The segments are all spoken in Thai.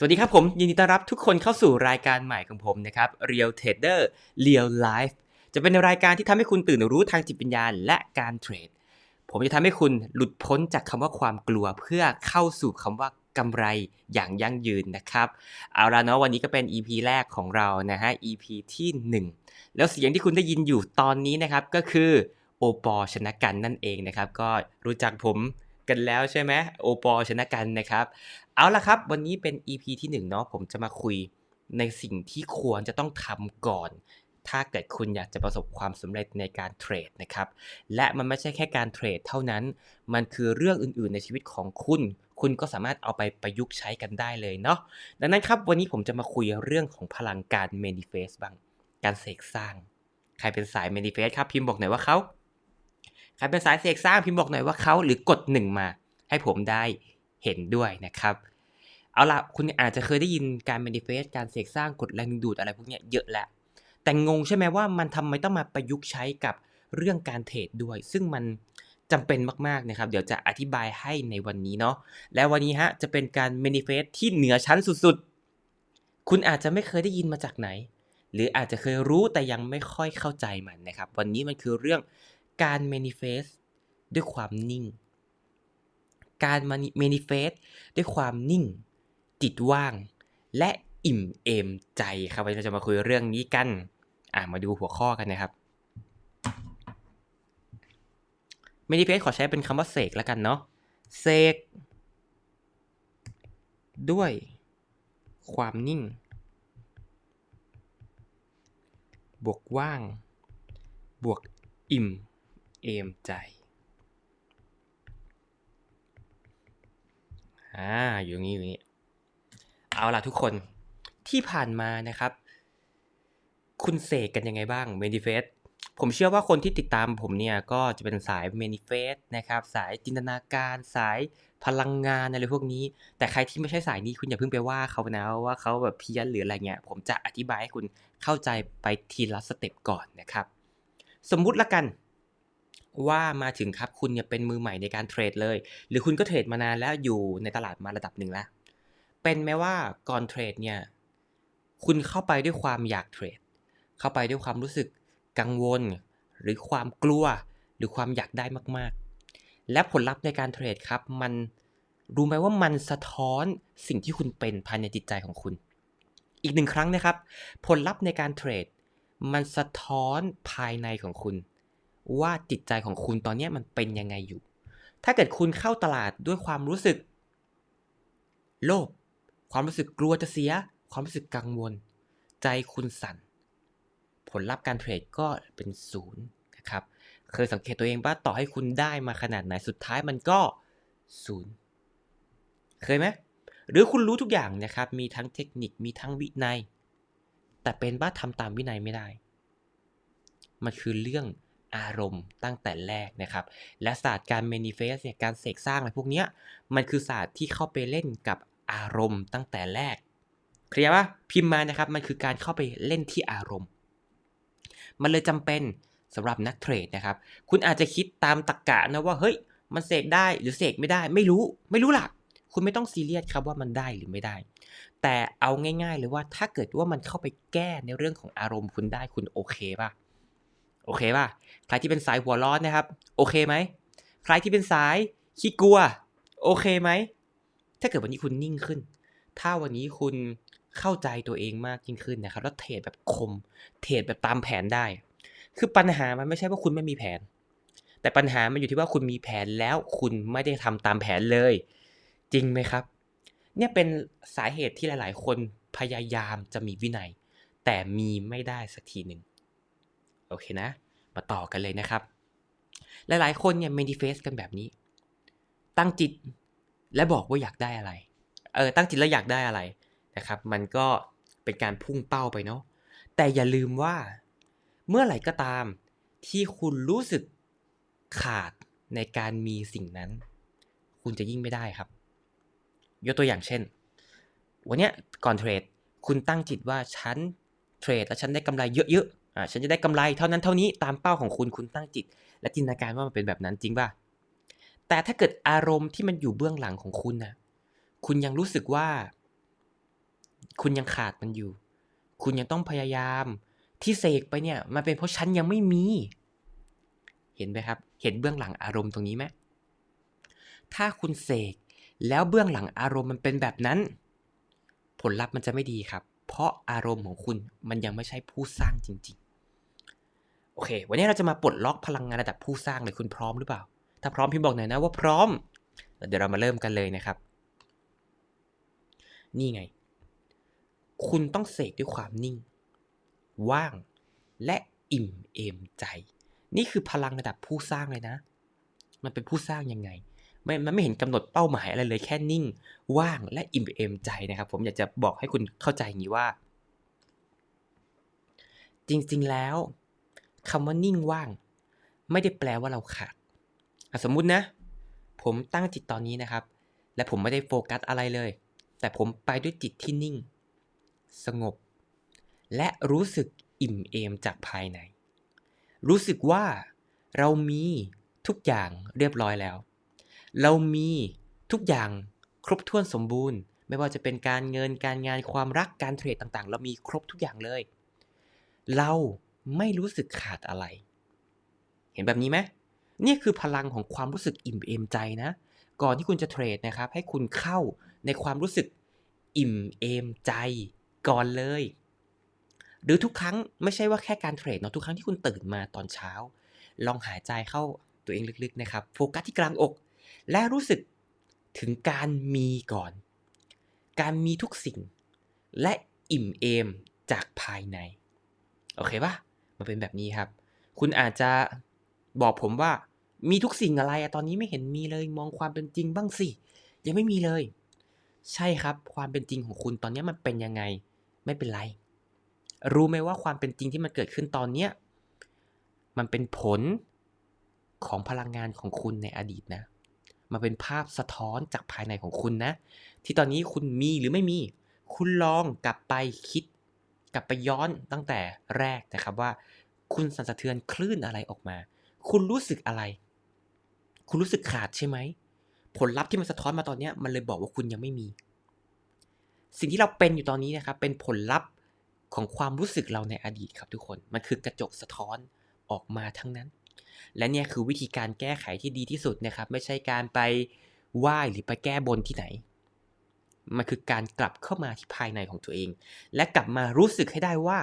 สวัสดีครับผม ยินดีต้อนรับทุกคนเข้าสู่รายการใหม่ของผมนะครับ Real Trader Real Life จะเป็นรายการที่ทำให้คุณตื่นรู้ทางจิตวิญญาณและการเทรด ผมจะทำให้คุณหลุดพ้นจากคำว่าความกลัวเพื่อเข้าสู่คำว่ากำไรอย่างยั่งยืนนะครับเอาละเนาะวันนี้ก็เป็น EP แรกของเรานะฮะ EP ที่ 1 แล้วเสียงที่คุณได้ยินอยู่ตอนนี้นะครับก็คือโอปอชนะกันนั่นเองนะครับ ก็รู้จักผม กันแล้วใช่ไหมโอปอชนะกันนะครับ เอาละครับ วันนี้เป็น EP ที่1เนาะผมจะมาคุยในสิ่งที่ควรจะต้องทำก่อน ถ้าเกิดคุณอยากจะประสบความสำเร็จในการเทรดนะครับ และมันไม่ใช่แค่การเทรดเท่านั้น มันคือเรื่องอื่นๆ ในชีวิตของคุณ คุณก็สามารถเอาไปประยุกต์ใช้กันได้เลยเนาะดังนั้นครับวันนี้ผมจะมาคุยเรื่องของพลังการ manifest บ้าง การเสกสร้าง ใครเป็นสาย manifest ครับพิมพ์บอกหน่อยว่าเขา ใครเป็นสายเสกสร้างพิมพ์บอกหน่อยว่าเขาหรือกดหนึ่งมา ให้ผมได้เห็นด้วยนะครับ เอาล่ะคุณอาจจะเคยได้ยินการ manifest การเสกสร้างกฎแรงดึงดูดอะไรพวกเนี้ยเยอะแล้ว แต่งงใช่ไหมว่ามันทำไมต้องมาประยุกต์ใช้กับเรื่องการเทรดด้วย ซึ่งมันจำเป็นมากๆนะครับ เดี๋ยวจะอธิบายให้ในวันนี้เนาะและวันนี้ฮะจะเป็นการ manifest ที่เหนือชั้นสุดๆ คุณอาจจะไม่เคยได้ยินมาจากไหน หรืออาจจะเคยรู้แต่ยังไม่ค่อยเข้าใจมันนะครับ วันนี้มันคือเรื่อง การ manifest ด้วยความนิ่ง การ manifest ด้วยความนิ่ง จิตว่าง และอิ่มเอมใจครับวันนี้เราจะมาคุยเรื่องนี้กัน อะมาดูหัวข้อกันนะครับ manifest ขอใช้เป็นคำว่าเสกแล้วกันเนาะ เสกด้วยความนิ่ง บวกว่าง บวกอิ่ม เอมใจ อ่า อยู่นี้อยู่นี้เอาล่ะทุกคนที่ผ่านมานะครับ คุณเสกกันยังไงบ้าง manifest ผมเชื่อว่าคนที่ติดตามผมเนี่ย ก็จะเป็นสาย manifest นะครับ สายจินตนาการสายพลังงานอะไรพวกนี้ แต่ใครที่ไม่ใช่สายนี้คุณอย่าเพิ่งไปว่าเขานะว่าเขาแบบเพี้ยนหรืออะไรเงี้ย ผมจะอธิบายให้คุณเข้าใจไปทีละสเต็ปก่อนนะครับ สมมุติละกัน ว่ามาถึงครับคุณเนี่ยเป็นมือใหม่ในการเทรดเลย หรือคุณก็เทรดมานานแล้วอยู่ในตลาดมาระดับหนึ่งแล้ว เป็นไหมว่าก่อนเทรดเนี่ยคุณเข้าไปด้วยความอยากเทรด เข้าไปด้วยความรู้สึกกังวล หรือความกลัว หรือความอยากได้มากๆ และผลลัพธ์ในการเทรดครับ มันรู้ไหมว่ามันสะท้อนสิ่งที่คุณเป็นภายในจิตใจของคุณ อีกหนึ่งครั้งนะครับ ผลลัพธ์ในการเทรด มันสะท้อนภายในของคุณ ว่าจิตใจของคุณตอนนี้มันเป็นยังไงอยู่ ถ้าเกิดคุณเข้าตลาดด้วยความรู้สึก โลภ ความรู้สึกกลัวจะเสีย ความรู้สึกกังวล ใจคุณสั่น ผลลัพธ์การเทรดก็เป็นศูนย์นะครับ เคยสังเกตตัวเองว่าต่อให้คุณได้มาขนาดไหนสุดท้ายมันก็ศูนย์ เคยไหม หรือคุณรู้ทุกอย่างนะครับ มีทั้งเทคนิค มีทั้งวินัย แต่เป็นว่าทำตามวินัยไม่ได้ มันคือเรื่อง อารมณ์ตั้งแต่แรกนะครับ และศาสตร์การ manifest เนี่ยการเสกสร้างอะไรพวกเนี้ยมันคือศาสตร์ที่เข้าไปเล่นกับอารมณ์ตั้งแต่แรกเคลียร์ปะพิมพ์มานะครับมันคือการเข้าไปเล่นที่อารมณ์ มันเลยจำเป็นสำหรับนักเทรดนะครับ คุณอาจจะคิดตามตรกกะนะว่าเฮ้ย มันเสกได้หรือเสกไม่ได้ ไม่รู้ไม่รู้ล่ะ คุณไม่ต้องซีเรียสครับว่ามันได้หรือไม่ได้ แต่เอาง่าย ๆ เลยว่าถ้าเกิดว่ามันเข้าไปแก้ในเรื่องของอารมณ์คุณได้คุณโอเคป่ะ โอเคป่ะใครที่เป็นสายหัวร้อนนะครับ โอเคไหมใครที่เป็นสายขี้กลัว โอเคไหมถ้าเกิดวันนี้คุณนิ่งขึ้น ถ้าวันนี้คุณเข้าใจตัวเองมากยิ่งขึ้นนะครับ แล้วเทรดแบบคม เทรดแบบตามแผนได้ คือปัญหามันไม่ใช่ว่าคุณไม่มีแผน แต่ปัญหามันอยู่ที่ว่าคุณมีแผนแล้วคุณไม่ได้ทำตามแผนเลย จริงไหมครับ เนี่ยเป็นสาเหตุที่หลาย ๆ คนพยายามจะมีวินัย แต่มีไม่ได้สักทีหนึ่งโอเคนะ มาต่อกันเลยนะครับ หลายๆ คนเนี่ย manifest กันแบบนี้ ตั้งจิตและบอกว่าอยากได้อะไร เออตั้งจิตแล้วอยากได้อะไรนะครับ มันก็เป็นการพุ่งเป้าไปเนาะ แต่อย่าลืมว่าเมื่อไหร่ก็ตามที่คุณรู้สึกขาดในการมีสิ่งนั้น คุณจะยิ่งไม่ได้ครับ ยกตัวอย่างเช่น วันนี้ก่อนเทรด คุณตั้งจิตว่าฉันเทรดแล้วฉันได้กำไรเยอะๆ อ่าฉันจะได้กำไรเท่านั้นเท่านี้ตามเป้าของคุณคุณตั้งจิต และจินตนาการว่ามันเป็นแบบนั้นจริงป่ะแต่ถ้าเกิดอารมณ์ที่มันอยู่เบื้องหลังของคุณนะคุณยังรู้สึกว่า คุณยังขาดมันอยู่ คุณยังต้องพยายามที่เสกไปเนี่ยมันเป็นเพราะฉันยังไม่มี เห็นไหมครับ เห็นเบื้องหลังอารมณ์ตรงนี้ไหมถ้าคุณเสกแล้วเบื้องหลังอารมณ์มันเป็นแบบนั้น ผลลัพธ์มันจะไม่ดีครับ เพราะอารมณ์ของคุณมันยังไม่ใช่ผู้สร้างจริง ๆ โอเค วันนี้เราจะมาปลดล็อกพลังงานระดับผู้สร้างเลยคุณพร้อมหรือเปล่า ถ้าพร้อมพิมพ์บอกหน่อยนะว่าพร้อม เดี๋ยวเรามาเริ่มกันเลยนะครับ นี่ไง คุณต้องเสกด้วยความนิ่ง ว่าง และอิ่มเอมใจ นี่คือพลังระดับผู้สร้างเลยนะ มันเป็นผู้สร้างยังไงไม่มันไม่เห็นกำหนดเป้าหมายอะไรเลยแค่นิ่ง ว่างและอิ่มเอมใจนะครับ ผมอยากจะบอกให้คุณเข้าใจอย่างนี้ว่า จริงๆแล้ว คำว่านิ่งว่าง ไม่ได้แปลว่าเราขาดสมมุตินะ ผมตั้งจิตตอนนี้นะครับ และผมไม่ได้โฟกัสอะไรเลย แต่ผมไปด้วยจิตที่นิ่ง สงบ และรู้สึกอิ่มเอมจากภายใน รู้สึกว่าเรามีทุกอย่างเรียบร้อยแล้ว เรามีทุกอย่างครบถ้วนสมบูรณ์ ไม่ว่าจะเป็นการเงินการงานความรักการเทรดต่างๆ เรามีครบทุกอย่างเลย เรา ไม่รู้สึกขาดอะไร เห็นแบบนี้ไหมนี่คือพลังของความรู้สึกอิ่มเอมใจนะ ก่อนที่คุณจะเทรดนะครับ ให้คุณเข้าในความรู้สึกอิ่มเอมใจก่อนเลย หรือทุกครั้งไม่ใช่ว่าแค่การเทรดเนาะทุกครั้งที่คุณตื่นมาตอนเช้า ลองหายใจเข้าตัวเองลึกๆนะครับ โฟกัสที่กลางอก และรู้สึกถึงการมีก่อน การมีทุกสิ่ง และอิ่มเอมจากภายใน โอเคปะ มันเป็นแบบนี้ครับ คุณอาจจะบอกผมว่ามีทุกสิ่งอะไรอะตอนนี้ไม่เห็นมีเลยมองความเป็นจริงบ้างสิ ยังไม่มีเลย ใช่ครับ ความเป็นจริงของคุณตอนนี้มันเป็นยังไง ไม่เป็นไร รู้ไหมว่าความเป็นจริงที่มันเกิดขึ้นตอนเนี้ยมันเป็นผลของพลังงานของคุณในอดีตนะ มันเป็นภาพสะท้อนจากภายในของคุณนะ ที่ตอนนี้คุณมีหรือไม่มี คุณลองกลับไปคิด กลับไปย้อนตั้งแต่แรกนะครับว่า คุณสั่นสะเทือนคลื่นอะไรออกมา คุณรู้สึกอะไร คุณรู้สึกขาดใช่ไหม ผลลัพธ์ที่มันสะท้อนมาตอนนี้มันเลยบอกว่าคุณยังไม่มี สิ่งที่เราเป็นอยู่ตอนนี้นะครับ เป็นผลลัพธ์ของความรู้สึกเราในอดีตครับทุกคน มันคือกระจกสะท้อนออกมาทั้งนั้น และเนี่ยคือวิธีการแก้ไขที่ดีที่สุดนะครับ ไม่ใช่การไปไหว้หรือไปแก้บนที่ไหน มันคือการกลับเข้ามาที่ภายในของตัวเอง และกลับมารู้สึกให้ได้ว่า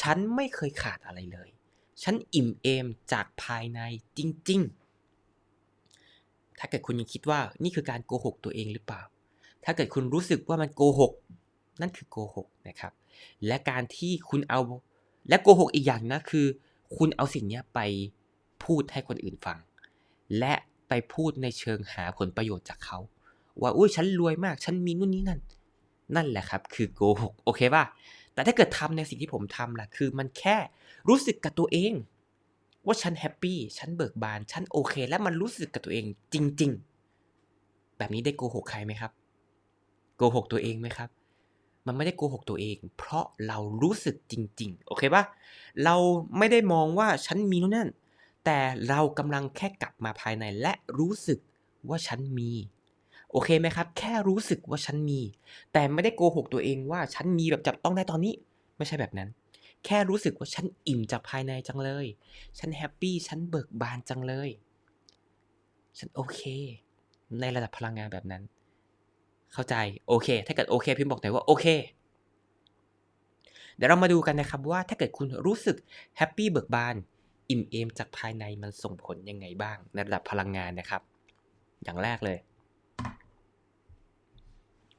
ฉันไม่เคยขาดอะไรเลย ฉันอิ่มเอมจากภายในจริง ๆ ถ้าเกิดคุณยังคิดว่านี่คือการโกหกตัวเองหรือเปล่า ถ้าเกิดคุณรู้สึกว่ามันโกหก นั่นคือโกหกนะครับ และการที่คุณเอาและโกหกอีกอย่างนะคือ คุณเอาสิ่งนี้ไปพูดให้คนอื่นฟัง และไปพูดในเชิงหาผลประโยชน์จากเขา ว่าอุ้ยฉันรวยมาก ฉันมีนู่นนี่นั่น นั่นแหละครับ คือโกหกโอเคป่ะแต่ถ้าเกิดทำในสิ่งที่ผมทำล่ะ คือมันแค่รู้สึกกับตัวเอง ว่าฉันแฮปปี้ฉันเบิกบาน ฉันโอเค และมันรู้สึกกับตัวเองจริง ๆ แบบนี้ได้โกหกใครไหมครับโกหกตัวเองไหมครับ มันไม่ได้โกหกตัวเอง เพราะเรารู้สึกจริง ๆ โอเคปะเราไม่ได้มองว่าฉันมีนู่นนั่น แต่เรากำลังแค่กลับมาภายในและรู้สึกว่าฉันมี โอเคไหมครับ แค่รู้สึกว่าฉันมี แต่ไม่ได้โกหกตัวเองว่าฉันมีแบบจับต้องได้ตอนนี้ ไม่ใช่แบบนั้น แค่รู้สึกว่าฉันอิ่มจากภายในจังเลย ฉันแฮปปี้ ฉันเบิกบานจังเลย ฉันโอเค ในระดับพลังงานแบบนั้น เข้าใจ โอเค ถ้าเกิดโอเค พิมพ์บอกหน่อยว่าโอเค เดี๋ยวเรามาดูกันนะครับว่าถ้าเกิดคุณรู้สึกแฮปปี้เบิกบาน อิ่มเอมจากภายในมันส่งผลยังไงบ้างในระดับพลังงานนะครับ อย่างแรกเลย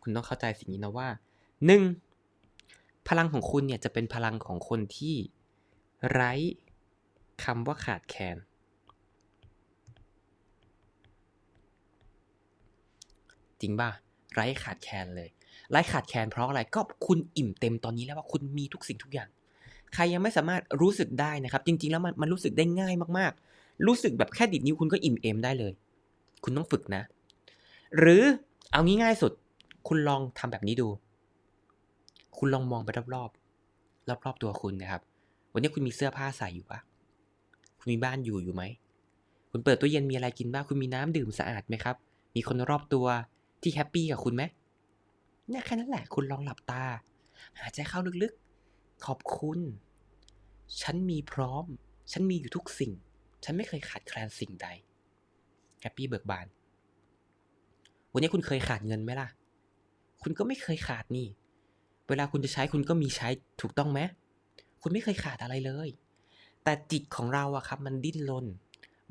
คุณต้องเข้าใจสิ่งนี้นะว่าหนึ่งพลังของคุณเนี่ยจะเป็นพลังของคนที่ไร้คำว่าขาดแคลนจริงป่ะไร้ขาดแคลนเลย ไร้ขาดแคลนเพราะอะไรก็คุณอิ่มเต็มตอนนี้แล้วว่าคุณมีทุกสิ่งทุกอย่าง ใครยังไม่สามารถรู้สึกได้นะครับ จริง ๆ แล้วมันมันรู้สึกได้ง่ายมากๆ รู้สึกแบบแค่ดิดนิ้วคุณก็อิ่มเอมได้เลย คุณต้องฝึกนะ หรือเอางี้ง่ายสุด คุณลองทำแบบนี้ดู คุณลองมองไปรอบๆ รอบๆตัวคุณนะครับ วันนี้คุณมีเสื้อผ้าใส่อยู่ปะคุณมีบ้านอยู่อยู่ไหม คุณเปิดตู้เย็นมีอะไรกินบ้าง คุณมีน้ำดื่มสะอาดไหมครับ มีคนรอบตัวที่แฮปปี้กับคุณไหมเนี่ยแค่นั้นแหละ คุณลองหลับตา หายใจเข้าลึกๆ ขอบคุณ ฉันมีพร้อม ฉันมีอยู่ทุกสิ่ง ฉันไม่เคยขาดแคลนสิ่งใด แฮปปี้เบิกบาน วันนี้คุณเคยขาดเงินไหมล่ะ คุณก็ไม่เคยขาดนี่ เวลาคุณจะใช้คุณก็มีใช้ถูกต้องไหมคุณไม่เคยขาดอะไรเลย แต่จิตของเราอะครับ มันดิ้นรน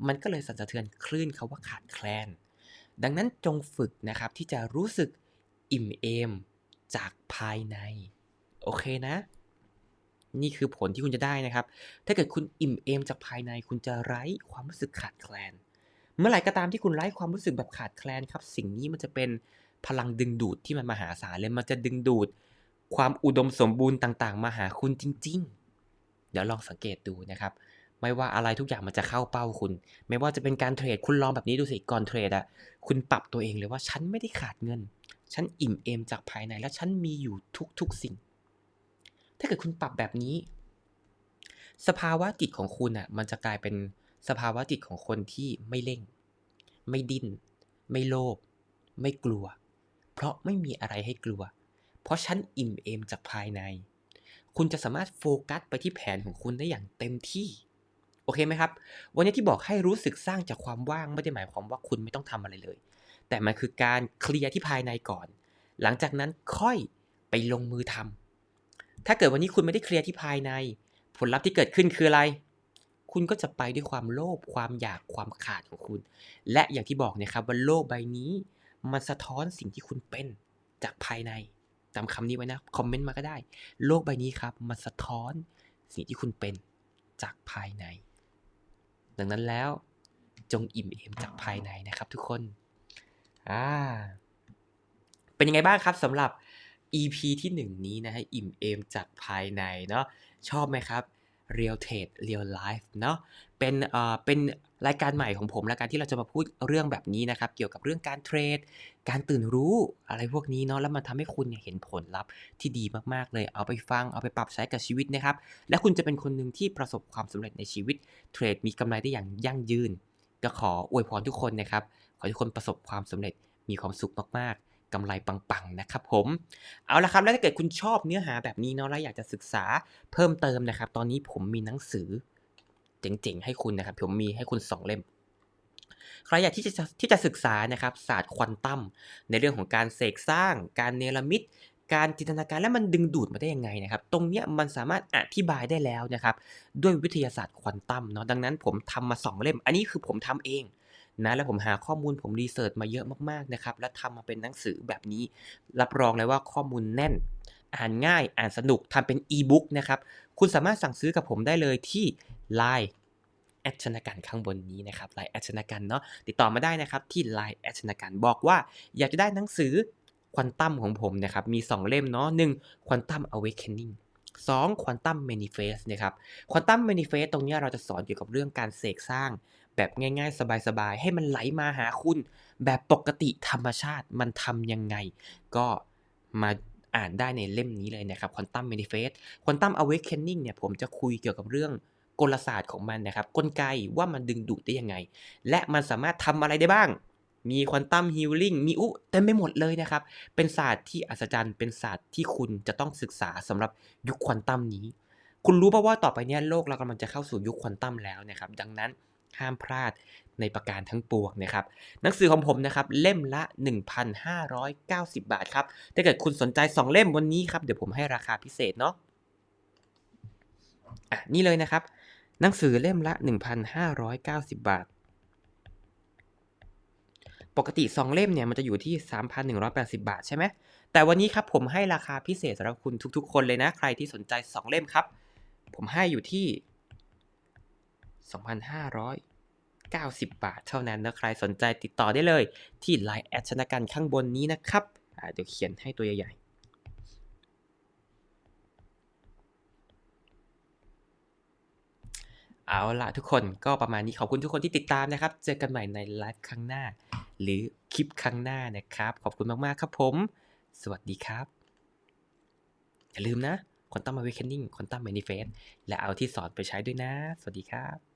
มันก็เลยสั่นสะเทือนคลื่นเขาว่าขาดแคลน ดังนั้นจงฝึกนะครับ ที่จะรู้สึกอิ่มเอมจากภายใน โอเคนะ นี่คือผลที่คุณจะได้นะครับ ถ้าเกิดคุณอิ่มเอมจากภายใน คุณจะไร้ความรู้สึกขาดแคลน เมื่อไหร่ก็ตามที่คุณไร้ความรู้สึกแบบขาดแคลนครับ สิ่งนี้มันจะเป็น พลังดึงดูดที่มันมหาศาลเลยมันจะดึงดูด ความอุดมสมบูรณ์ต่าง ๆ มาหาคุณจริง ๆ เดี๋ยวลองสังเกตดูนะครับ ไม่ว่าอะไรทุกอย่างมันจะเข้าเป้าคุณ ไม่ว่าจะเป็นการเทรดคุณลองแบบนี้ดูสิก่อนเทรดอะคุณปรับตัวเองเลยว่าฉันไม่ได้ขาดเงิน ฉันอิ่มเอมจากภายในและฉันมีอยู่ทุกๆสิ่ง ถ้าเกิดคุณปรับแบบนี้ สภาวะจิตของคุณอะมันจะกลายเป็นสภาวะจิตของคนที่ไม่เร่ง ไม่ดิ้น ไม่โลภ ไม่กลัว เพราะไม่มีอะไรให้กลัว เพราะฉันอิ่มเอมจากภายใน คุณจะสามารถโฟกัสไปที่แผนของคุณได้อย่างเต็มที่ โอเคไหมครับ วันนี้ที่บอกให้รู้สึกสร้างจากความว่างไม่ได้หมายความว่าคุณไม่ต้องทำอะไรเลย แต่มันคือการเคลียร์ที่ภายในก่อน หลังจากนั้นค่อยไปลงมือทำถ้าเกิดวันนี้คุณไม่ได้เคลียร์ที่ภายใน ผลลัพธ์ที่เกิดขึ้นคืออะไร คุณก็จะไปด้วยความโลภความอยากความขาดของคุณ และอย่างที่บอกนี่ยครับว่าโลกใบนี้ มันสะท้อนสิ่งที่คุณเป็นจากภายในจำคำนี้ไว้นะ คอมเมนต์มาก็ได้ โลกใบนี้ครับ มันสะท้อนสิ่งที่คุณเป็นจากภายใน ดังนั้นแล้วจงอิ่มเอมจากภายในนะครับทุกคนอ่าเป็นยังไงบ้างครับสำหรับ EP ที่ 1 นี้นะฮะอิ่มเอมจากภายในเนาะชอบไหมครับ Real Trade Real Life เนาะเป็นเอ่อเป็นรายการใหม่ของผมและการที่เราจะมาพูดเรื่องแบบนี้นะครับ เกี่ยวกับเรื่องการเทรด การตื่นรู้อะไรพวกนี้เนาะแล้วมันทำให้คุณเนี่ยเห็นผลลัพธ์ที่ดีมากๆเลยเอาไปฟังเอาไปปรับใช้กับชีวิตนะครับ และคุณจะเป็นคนหนึ่งที่ประสบความสำเร็จในชีวิตเทรดมีกำไรได้อย่างยั่งยืน ก็ขออวยพรทุกคนนะครับ ขอให้ทุกคนประสบความสำเร็จมีความสุขมากๆ กำไรปังๆนะครับผม เอาละครับแล้วถ้าเกิดคุณชอบเนื้อหาแบบนี้เนาะแล้วอยากจะศึกษาเพิ่มเติมนะครับ ตอนนี้ผมมีหนังสือเจ๋งๆให้คุณนะครับ ผมมีให้คุณ 2 เล่มใครอยากที่จะที่จะศึกษานะครับศาสตร์ควอนตัมในเรื่องของการเสกสร้าง การเนรมิต การจินตนาการและมันดึงดูดมาได้ยังไงนะครับ ตรงเนี้ยมันสามารถอธิบายได้แล้วนะครับ ด้วยวิทยาศาสตร์ควอนตัมเนาะดังนั้นผมทำมา 2 เล่ม อันนี้คือผมทำเอง นะแล้วผมหาข้อมูลผมรีเสิร์ชมาเยอะมากๆนะครับแล้วทำมาเป็นหนังสือแบบนี้ รับรองเลยว่าข้อมูลแน่น อ่านง่ายอ่านสนุกทำเป็นอีบุ๊กนะครับคุณสามารถสั่งซื้อกับผมได้เลยที่ Line แอดชนากันข้างบนนี้นะครับ Line แอดชนากันเนาะติดต่อมาได้นะครับที่ Line แอดชนากันบอกว่าอยากจะได้หนังสือควอนตัมของผมนะครับมี 2 เล่มเนาะหนึ่งควอนตัม awakening 2 Quantum Manifest นะครับ Quantum Manifest ตรงนี้เราจะสอนเกี่ยวกับเรื่องการเสกสร้าง แบบง่ายๆ สบายๆ ให้มันไหลมาหาคุณ แบบปกติธรรมชาติมันทำยังไง ก็มาอ่านได้ในเล่มนี้เลยนะครับ Quantum Manifest Quantum Awakening เนี่ยผมจะคุยเกี่ยวกับเรื่องกลศาสตร์ของมันนะครับ กลไกว่ามันดึงดูดได้ยังไง และมันสามารถทำอะไรได้บ้าง มีควอนตัมฮิลลิ่งมีอุเต็มไปหมดเลยนะครับ เป็นศาสตร์ที่อัศจรรย์เป็นศาสตร์ที่คุณจะต้องศึกษาสำหรับยุคควอนตัมนี้ คุณรู้ป่าว่าต่อไปเนี้ยโลกเรากำลังจะเข้าสู่ยุคควอนตัมแล้วนะครับ ดังนั้น ห้ามพลาดในประการทั้งปวงนะครับหนังสือของผมนะครับเล่มละ 1,590 บาทครับถ้าเกิดคุณสนใจ 2 เล่มวันนี้ครับเดี๋ยวผมให้ราคาพิเศษเนาะอะนี่เลยนะครับ หนังสือเล่มละ 1,590 บาท ปกติ 2 เล่มเนี่ยมันจะอยู่ที่ 3,180 บาทใช่ไหมแต่วันนี้ครับผมให้ราคาพิเศษสำหรับคุณทุกๆ คนเลยนะใครที่สนใจ 2 เล่มครับ ผมให้อยู่ที่ 2,590 บาทเท่านั้นนะใครสนใจติดต่อได้เลยที่ Line แอดชนกันข้างบนนี้นะครับเดี๋ยวเขียนให้ตัวใหญ่ๆเอาล่ะทุกคนก็ประมาณนี้ขอบคุณทุกคนที่ติดตามนะครับ เจอกันใหม่ในไลฟ์ครั้งหน้า หรือคลิปครั้งหน้านะครับ ขอบคุณมาก ๆ ครับผม สวัสดีครับ อย่าลืมนะ Quantum Awakening Quantum Manifest และเอาที่สอนไปใช้ด้วยนะ สวัสดีครับ